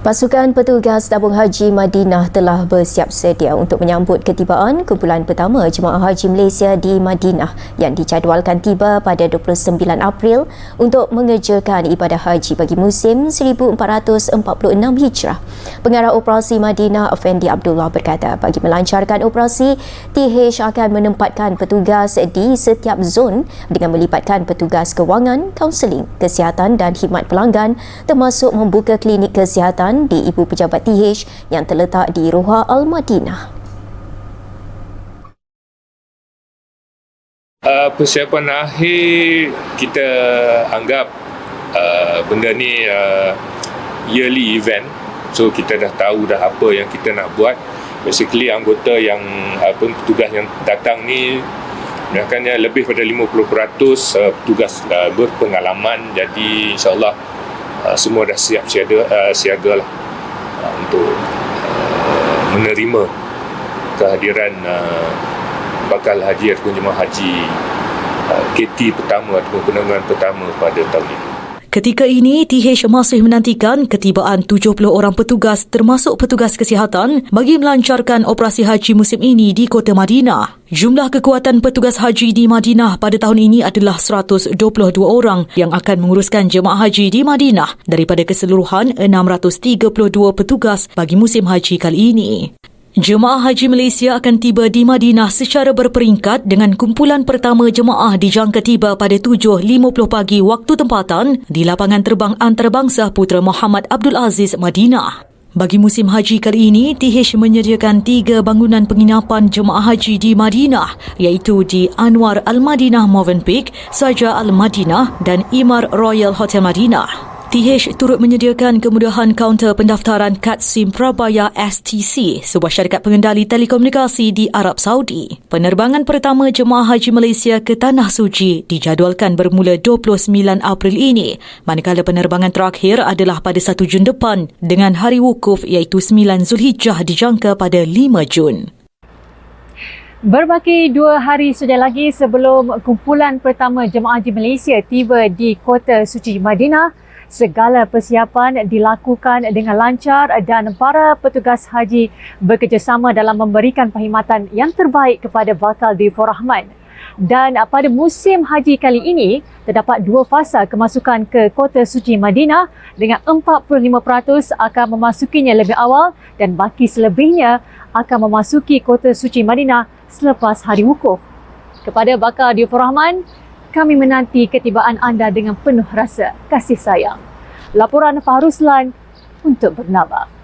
Pasukan petugas tabung haji Madinah telah bersiap sedia untuk menyambut ketibaan kumpulan pertama jemaah haji Malaysia di Madinah yang dijadualkan tiba pada 29 April untuk mengerjakan ibadah haji bagi musim 1446 Hijrah. Pengarah operasi Madinah Effendi Abdullah berkata bagi melancarkan operasi, TH akan menempatkan petugas di setiap zon dengan melibatkan petugas kewangan, kaunseling, kesihatan dan khidmat pelanggan termasuk membuka klinik kesihatan di Ibu Pejabat TH yang terletak di Roha Al-Madinah. Uh, persiapan akhir kita anggap uh, benda ni uh, yearly event. So kita dah tahu dah apa yang kita nak buat. Basically anggota yang apa petugas yang datang ni Kebanyakannya lebih pada 50% uh, petugas uh, berpengalaman. Jadi insyaAllah uh, semua dah siap siaga, uh, siaga lah uh, untuk uh, menerima kehadiran uh, bakal haji ataupun jemaah haji uh, KT pertama ataupun penerbangan pertama pada tahun ini. Ketika ini, TH masih menantikan ketibaan 70 orang petugas termasuk petugas kesihatan bagi melancarkan operasi haji musim ini di Kota Madinah. Jumlah kekuatan petugas haji di Madinah pada tahun ini adalah 122 orang yang akan menguruskan jemaah haji di Madinah daripada keseluruhan 632 petugas bagi musim haji kali ini. Jemaah Haji Malaysia akan tiba di Madinah secara berperingkat dengan kumpulan pertama jemaah dijangka tiba pada 7.50 pagi waktu tempatan di lapangan terbang antarabangsa Putra Muhammad Abdul Aziz Madinah. Bagi musim haji kali ini, TH menyediakan tiga bangunan penginapan jemaah haji di Madinah iaitu di Anwar Al-Madinah Movenpick, Saja Al-Madinah dan Imar Royal Hotel Madinah. TH turut menyediakan kemudahan kaunter pendaftaran kad SIM Prabaya STC, sebuah syarikat pengendali telekomunikasi di Arab Saudi. Penerbangan pertama jemaah haji Malaysia ke Tanah Suci dijadualkan bermula 29 April ini, manakala penerbangan terakhir adalah pada 1 Jun depan dengan hari wukuf iaitu 9 Zulhijjah dijangka pada 5 Jun. Berbaki dua hari saja lagi sebelum kumpulan pertama jemaah haji Malaysia tiba di kota suci Madinah, segala persiapan dilakukan dengan lancar dan para petugas haji bekerjasama dalam memberikan perkhidmatan yang terbaik kepada bakal Difur Rahman. Dan pada musim haji kali ini, terdapat dua fasa kemasukan ke Kota Suci Madinah dengan 45% akan memasukinya lebih awal dan baki selebihnya akan memasuki Kota Suci Madinah selepas hari wukuf. Kepada bakal Difur Rahman, kami menanti ketibaan anda dengan penuh rasa kasih sayang. Laporan Fahruslan untuk Bernama.